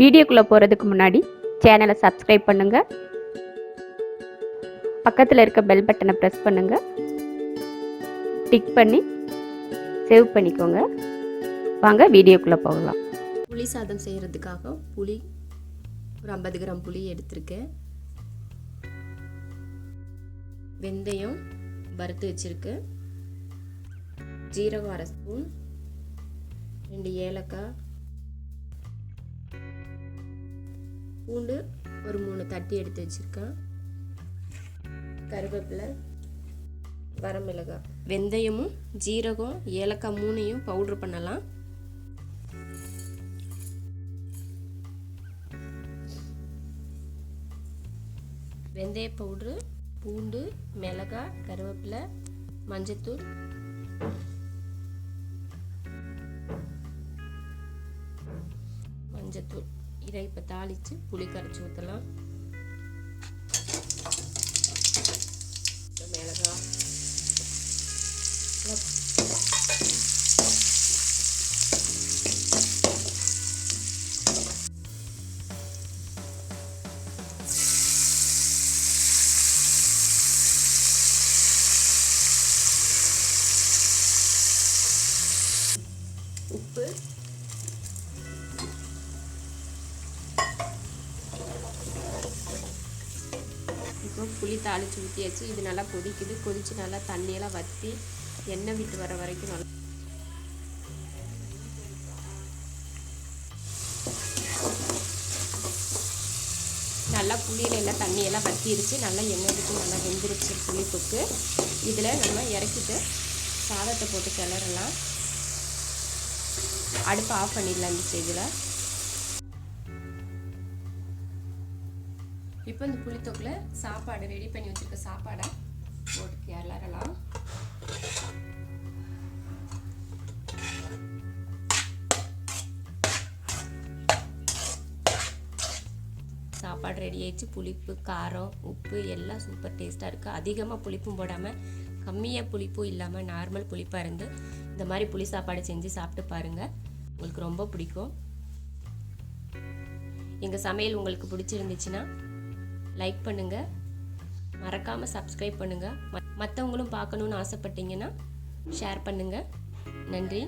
வீடியோக்குள்ளே போகிறதுக்கு முன்னாடி சேனலை சப்ஸ்கிரைப் பண்ணுங்கள் பக்கத்தில் இருக்க பெல் பட்டனை ப்ரெஸ் பண்ணுங்கள் டிக் பண்ணி சேவ் பண்ணிக்கோங்க. வாங்க வீடியோக்குள்ளே போகலாம். புளி சாதம் செய்கிறதுக்காக புளி ஒரு ஐம்பது கிராம் புளி எடுத்திருக்கேன். வெந்தயம் வறுத்து வச்சுருக்கு ஜீரகம் அரை ஸ்பூன். ரெண்டு ஏலக்காய். பூண்டு ஒரு மூணு தட்டி எடுத்து வச்சுருக்கேன். கருவேப்பிலை வரமிளகாய். வெந்தயமும் ஜீரகம் ஏலக்காய் மூணையும் பவுட்ரு பண்ணலாம். வெந்தய பவுட்ரு பூண்டு மிளகாய் கருவேப்பிலை மஞ்சத்தூள். மஞ்சத்தூள். இதை இப்போ தாளித்து புளி கரைச்சி ஊற்றலாம் மிளகாய் உப்பு. இப்போ புளி தாளித்து ஊற்றியாச்சு இது நல்லா கொதிக்குது. கொதித்து நல்லா தண்ணியெல்லாம் வற்றி எண்ணெய் விட்டு வர வரைக்கும் நல்லா நல்லா புளியில எல்லாம் தண்ணியெல்லாம் வற்றிருச்சு நல்லா எண்ணெய் விட்டு நல்லா வெந்துருச்சு புளிப்புக்கு இதில் நம்ம இறக்கிட்டு சாதத்தை போட்டு கிளறலாம். அடுப்பு ஆஃப் பண்ணிடலாம் இந்த ஸ்டேஜில். இப்போ இந்த புளித்தொக்கில் சாப்பாடு ரெடி பண்ணி வச்சுருக்க சாப்பாடை போட்டு கிளறலாம் சாப்பாடு ரெடி ஆயிடுச்சு. புளிப்பு காரம் உப்பு எல்லாம் சூப்பர் டேஸ்ட்டாக இருக்குது அதிகமாக புளிப்பும் போடாமல் கம்மியாக புளிப்பும் இல்லாமல் நார்மல் புளிப்பாக இருந்து இந்த மாதிரி புளி சாப்பாடு செஞ்சு சாப்பிட்டு பாருங்கள் உங்களுக்கு ரொம்ப பிடிக்கும். எங்கள் சமையல் உங்களுக்கு பிடிச்சிருந்துச்சுன்னா லைக் பண்ணுங்கள் மறக்காமல் சப்ஸ்கிரைப் பண்ணுங்கள் மற்றவங்களும் பார்க்கணுன்னு ஆசைப்பட்டீங்கன்னா ஷேர் பண்ணுங்கள் நன்றி.